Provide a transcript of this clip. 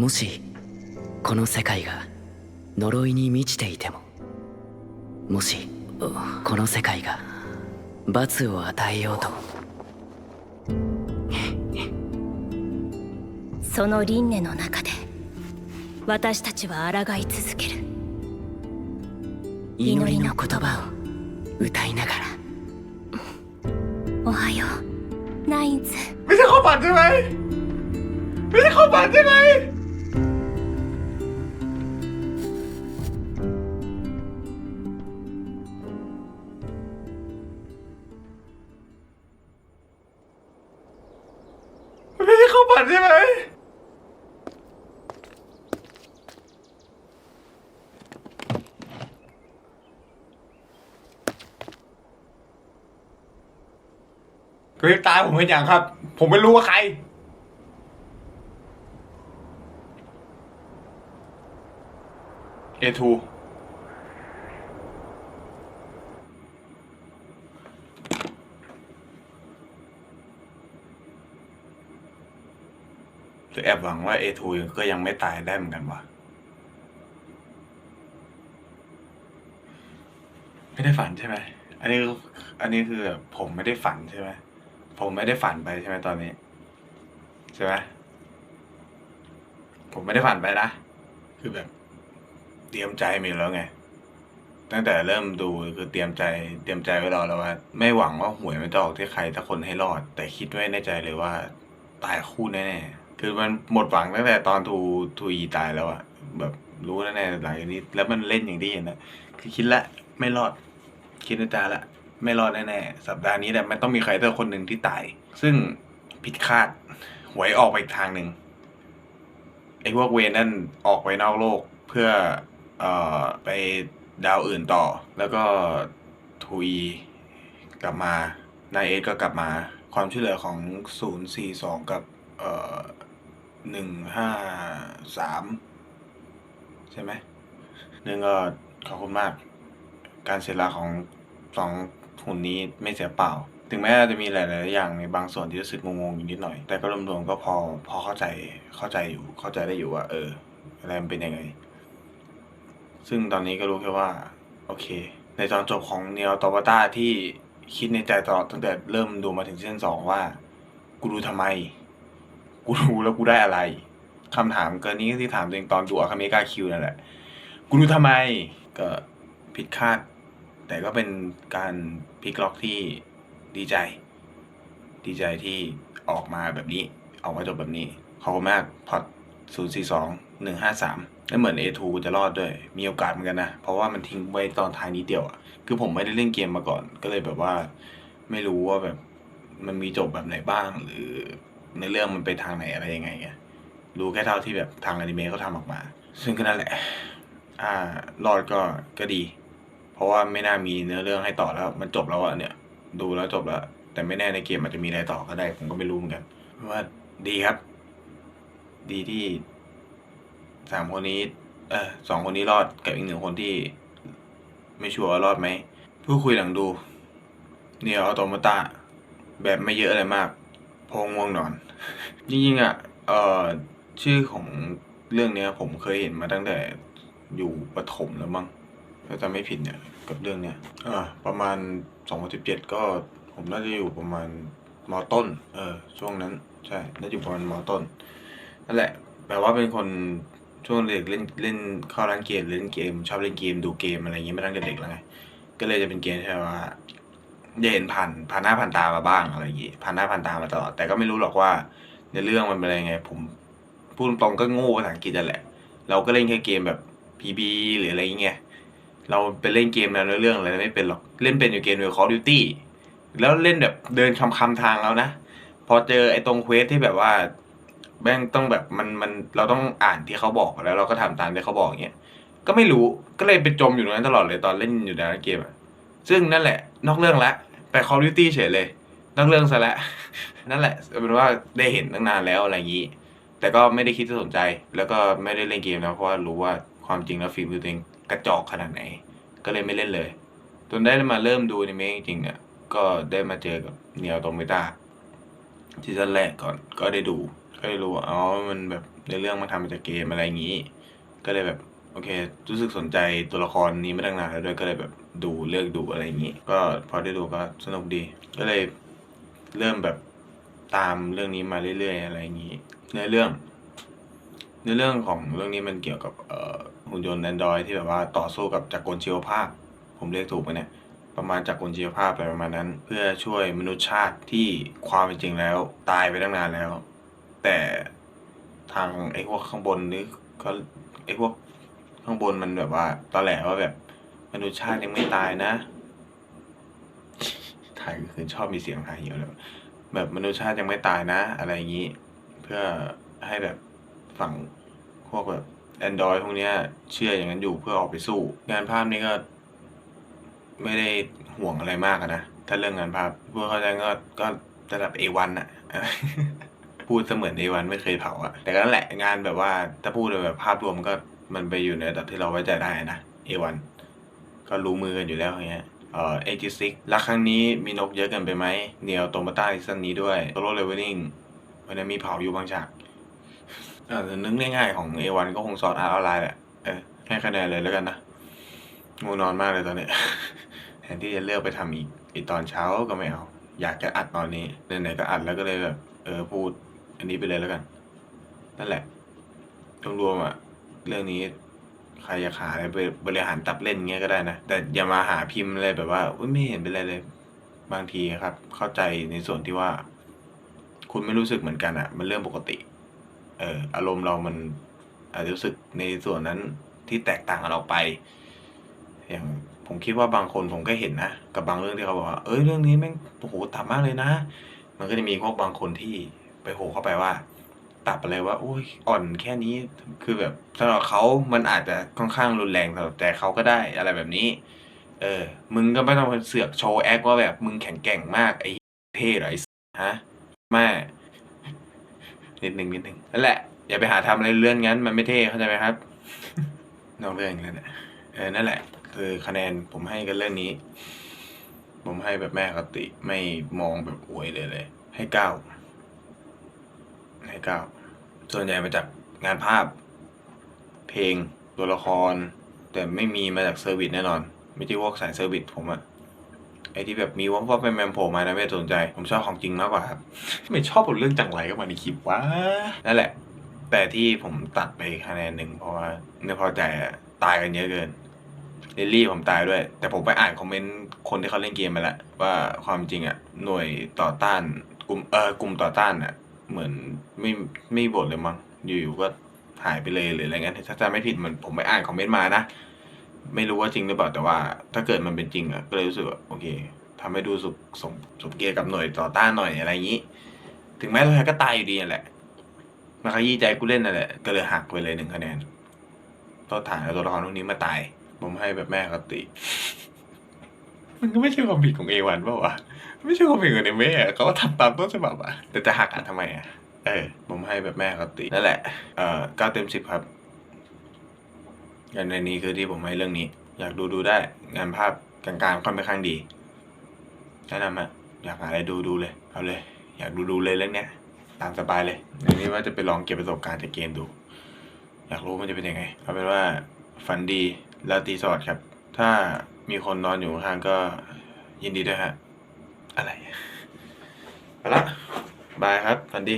もしこの世界が呪いに満ちていてももしこの世界が罰を与えようとその輪廻の中で私たちは抗い続ける。祈りの言葉を歌いながら。おはようナインズ。見てこんない。見てこんない。 ฝันใช่ไหมมันไม่ใช่ควานใช่ไหมกรีบตาผมเป็นอย่างครับ ผมไม่รู้ว่าใคร เอทู หรือแอบหวังว่าเอทูก็ยังไม่ตายได้เหมือนกันวะไม่ได้ฝันใช่ไหม อันนี้อันนี้คือแบบผมไม่ได้ฝันใช่ไหม ผมไม่ได้ฝันไปใช่ไหมตอนนี้ ใช่ไหมผมไม่ได้ฝันไปนะ คือแบบ เตรียมใจมีแล้วไง ตั้งแต่เริ่มดูคือเตรียมใจ เตรียมใจไว้รอแล้วว่า ไม่หวังว่าหวยไมันจะออกที่ใครสักคนให้รอด แต่คิดไว้ในใจเลยว่า ตายคู่แน่ๆ คือมันหมดหวังตั้งแต่ตอนทูทูอีตายแล้วอะแบบรู้แน่ๆหลังจากนี้ แล้วมันเล่นอย่างที่เห็นนะคือคิดละไม่รอด คิดในใจละไม่รอดแน่ๆสัปดาห์นี้แต่มันต้องมีใครสักคนหนึ่งที่ตาย ซึ่งผิดคาดหวยออกไปอีกทางหนึ่งไอ้พวกเวนนั่นออกไปนอกโลกเพื่อเอ่อไปดาวอื่นต่อ แล้วก็ทุยกลับมานายเอสก็กลับมา ความช่วยเหลือของศูนย์สี่สองกับเอ่อ หนึ่งห้าสามใช่ไหมหนึ่งก็ขอบคุณมาก การเสียละของสองหุ่นนี้ไม่เสียเปล่า ถึงแม้จะมีหลาย ๆ อย่างในบางส่วนที่รู้สึกงงๆอยู่นิดหน่อย แต่ก็รวมๆก็พอพอเข้าใจเข้าใจอยู่เข้าใจได้อยู่ว่า เออ อะไรมันเป็นยังไง ซึ่งตอนนี้ก็รู้แค่ว่า โอเค ในตอนจบของเนียลตอปต้าที่คิดในใจตลอดตั้งแต่เริ่มดูมาถึงซีซั่นสองว่า กูดูทำไม กูดูแล้วกูได้อะไรคำถามเกินนี้ที่ถามตัวเองตอนดูอาคาเมกาคิวนั่นแหละ กูดูทำไมก็ผิดคาด แต่ก็เป็นการพลิกล็อกที่ดีใจ ดีใจที่ออกมาแบบนี้ ออกมาจบแบบนี้ ขอบคุณมากพอด0 4 2 1 5 3แล้วเหมือน A2 จะรอดด้วย มีโอกาสเหมือนกันนะ เพราะว่ามันทิ้งไว้ตอนท้ายนิดเดียวอะคือผมไม่ได้เล่นเกมมาก่อน ก็เลยแบบว่า ไม่รู้ว่าแบบมันมีจบแบบไหนบ้าง หรือ ในเรื่องมันไปทางไหนอะไรยังไงไงรู้แค่เท่าที่แบบทางอนิเมะเขาทำออกมา ซึ่งก็นั่นแหละ อ่ารอดก็ก็ดี เพราะว่าไม่น่ามีเนื้อเรื่องให้ต่อแล้ว มันจบแล้วอะเนี่ย ดูแล้วจบแล้ว แต่ไม่แน่ในเกมอาจจะมีอะไรต่อก็ได้ ผมก็ไม่รู้เหมือนกัน ว่าดีครับ ดีที่สามคนนี้ เออสองคนนี้รอดกับอีกหนึ่งคนที่ ไม่ชัวร์ว่ารอดไหมผู้คุยหลังดู เนี่ยออโตมาตาแบบไม่เยอะอะไรมาก พอง่วงนอน จริงๆอะเอ่อชื่อของเรื่องเนี้ย ผมเคยเห็นมาตั้งแต่อยู่ประถมแล้วมั้งถ้าจำไม่ผิดเนี่ยกับเรื่องเนี้ยอ่าประมาณ 2017 ก็ผมน่าจะอยู่ประมาณมต้น เออช่วงนั้นใช่น่าจะอยู่ประมาณมต้นนั่นแหละ แปลว่าเป็นคนช่วงเด็กเล่นเล่นเข้าร้านเกมเล่นเกม ชอบเล่นเกมดูเกมอะไรอย่างงี้มาตั้งแต่เด็กแล้วไงก็เลยจะเป็นเกมที่แบบว่า ได้เห็นผ่านผ่านหน้าผ่านตามาบ้างอะไรอย่างงี้ผ่านหน้าผ่านตามาตลอดแต่ก็ไม่รู้หรอกว่าในเรื่องมันเป็นอะไรไง ผมพูดตรงๆก็โง่ภาษาอังกฤษนั่นแหละ เราก็เล่นแค่เกมแบบ PB หรืออะไรอย่างเงี้ยเราไปเล่นเกมแนั้นเรื่องอะไรไม่เป็นหรอกเล่นเป็นอยู่เกมเดียว Call of Duty แล้วเล่นแบบเดินคำคำทางแล้วนะ พอเจอไอ้ตรงเควสที่แบบว่าแม่งต้องแบบมันมันเราต้องอ่านที่เขาบอกแล้วเราก็ทำตามที่เขาบอกอย่างเงี้ยก็ไม่รู้ก็เลยไปจมอยู่ตรงนั้นตลอดเลยตอนเล่นอยู่ในเกมซึ่งนั่นแหละ นอกเรื่องละ ไป Call of Duty เฉยเลยนอกเรื่องซะแล้วนั่นแหละเป็นว่าได้เห็นตั้งนานแล้วอะไรอย่างงี้ แต่ก็ไม่ได้คิดจะสนใจ แล้วก็ไม่ได้เล่นเกมแล้วเพราะว่ารู้ว่าความจริงแล้วฟิล์มคือตัวเองกระจอกขนาดไหน ก็เลยไม่เล่นเลย จนได้มาเริ่มดูอนิเมจริงๆเนี่ยก็ได้มาเจอกับเนียโตเมตาซีซั่นแรกก่อนก็ได้ดู ก็ได้รู้ว่าอ๋อมันแบบในเรื่องมาทำมาจากเกมอะไรอย่างนี้ ก็เลยแบบ เครู้สึกสนใจตัวละครนี้มาตั้งนานแล้วด้วยก็เลยแบบดูเลือกดูอะไรอย่างนี้ ก็พอได้ดูก็สนุกดี ก็เลยเริ่มแบบตามเรื่องนี้มาเรื่อยๆ อะไรอย่างนี้ในเรื่อง ในเรื่องของเรื่องนี้มันเกี่ยวกับหุ่นยนต์แอนดรอยที่แบบว่าต่อสู้กับจักรกลชีวภาพ ผมเรียกถูกไหมเนี่ยประมาณจักรกลชีวภาพอะไรประมาณนั้น เพื่อช่วยมนุษยชาติที่ความเป็นจริงแล้ว ตายไปตั้งนานแล้ว แต่ทางไอ้พวกข้างบนนี่ก็ไอ้พวก ข้างบนมันแบบว่าตอแหลว่าแบบมนุษยชาติยังไม่ตายนะถ่ายคือชอบมีเสียงหายเหี่ยวเลยแบบมนุษยชาติยังไม่ตายนะ อะไรอย่างนี้ เพื่อให้แบบฝั่งพวกแบบแอนดรอยพวกเนี้ย เชื่ออย่างนั้นอยู่เพื่อออกไปสู้ งานภาพนี้ก็ ไม่ได้ห่วงอะไรมากนะ ถ้าเรื่องงานภาพพวกเข้าใจก็ก็ระดับ A1 อะพูดเสมือน A1 ไม่เคยเผาอะแต่ก็นั่นแหละงานแบบว่าถ้าพูดแบบภาพรวมก็ มันไปอยู่ในระดับที่เราไว้ใจได้นะ A1 ก็รู้มือกันอยู่แล้วอย่างเงี้ยเอ่อ86ล้วครั้งนี้มีนกเยอะเกินไปไหมเนียวโตมาต้าซีซั่นนี้ด้วยโซโล่เลเวลลิ่งมันจะมีเผาอยู่บางฉากอ่าแต่นึกง่ายๆของ A1 ก็คงสอดอาร์ออนไลน์แหละเออให้คะแนนเลยแล้วกันนะงูนอนมากเลยตอนนี้แทนที่จะเลือกไปทำอีกอีกตอนเช้าก็ไม่เอา อยากจะอัดตอนนี้ไหนๆก็อัดแล้วก็เลยแบบเออพูด อันนี้ไปเลยแล้วกัน นั่นแหละรวมๆอะ เรื่องนี้ใครอยากหาอะไรไปบริหารตับเล่นเงี้ยก็ได้นะ แต่อย่ามาหาพิมพ์อะไรแบบว่าอุ๊ยไม่เห็นเป็นไรเลย บางทีครับ เข้าใจในส่วนที่ว่า คุณไม่รู้สึกเหมือนกันอะ มันเรื่องปกติ เอออารมณ์เรามันอาจจะรู้สึกในส่วนนั้นที่แตกต่างกันออกไป อย่างผมคิดว่าบางคนผมก็เห็นนะ กับบางเรื่องที่เขาบอกว่า เอ้ยเรื่องนี้แม่งโอ้โหต่ำมากเลยนะ มันก็จะมีพวกบางคนที่ไปโหเข้าไปว่า ตับอะไรว่าโอ้ยอ่อนแค่นี้คือแบบสำหรับเขามันอาจจะค่อนข้างรุนแรงสำหรับแต่เขาก็ได้อะไรแบบนี้ เออ มึงก็ไม่ต้องเสือกโชว์แอคว่าแบบมึงแข็งแกร่งมากไอ้เท่หรอไอ้ฮะแม่นิดหนึ่งนิดหนึ่งนั่นแหละอย่าไปหาทำอะไรเรื่องงั้นมันไม่เท่เข้าใจไหมครับนอกเรื่องอีกแล้วเนี่ยเออนั่นแหละ คือคะแนนผมให้กันเรื่องนี้ ผมให้แบบแม่กติไม่มองแบบอวยเลยเลย ให้เก้าให้เก้า ส่วนใหญ่มาจากงานภาพ เพลงตัวละคร แต่ไม่มีมาจากเซอร์วิสแน่นอน ไม่ใช่พวกสายเซอร์วิสผมอะไอที่แบบมีว่าว่าเป็นแมมโผล่มานะไม่สนใจ ผมชอบของจริงมากกว่าครับ ไม่ชอบบทเรื่องจังไรก็มาในคลิปวะนั่นแหละ แต่ที่ผมตัดไปคะแนนหนึ่งเพราะว่าไม่พอใจอะตายกันเยอะเกินลิลลี่ผมตายด้วย แต่ผมไปอ่านคอมเมนต์คนที่เขาเล่นเกมมาแล้วว่าความจริงอะหน่วยต่อต้านกลุ่มเออกลุ่มต่อต้านอะ เหมือนไม่ไม่บทเลยมั้งอยู่ๆก็หายไปเลยหรืออะไรเงี้ยถ้าจำไม่ผิดมันผมไปอ่านคอมเมนต์มานะไม่รู้ว่าจริงหรือเปล่าแต่ว่า ถ้าเกิดมันเป็นจริงอะก็เลยรู้สึกว่าโอเคทำให้ดูสุสมสมเกียรกับหน่วยต่อต้านหน่อยอะไรอย่างนี้ ถึงแม้สุดท้ายก็ตายอยู่ดีนั่นแหละมาขยี้ใจกูเล่นนั่นแหละก็เลยหักไปเลยหนึ่งคะแนนตัวฐานตัวละครพวกนี้มาตาย ผมให้แบบแม่กติ มันก็ไม่ใช่ความผิดของเอวันเปล่าวะไม่ใช่ความผิดของเอเม่อะเขาก็ทำตามต้นฉบับอะแต่จะหักอะทำไมอะเออผมให้แบบแม่กตินั่นแหละเอ่อเก้าเต็มสิบครับอย่างในนี้คือที่ผมให้เรื่องนี้ อยากดูดูได้ งานภาพกลางๆค่อนไปข้างดีแนะนำอะอยากหาอะไรดูดูเลยเอาเลย อยากดูดูเลยเรื่องเนี้ยตามสบายเลยอันนี้ว่าจะไปลองเก็บประสบการณ์จากเกมดู อยากรู้มันจะเป็นยังไงเอาเป็นว่าฝันดีแล้วตีสอดครับ ถ้า มีคนนอนอยู่ข้างก็ยินดีด้วยฮะ อะไร ไปละ บายครับ ฝันดี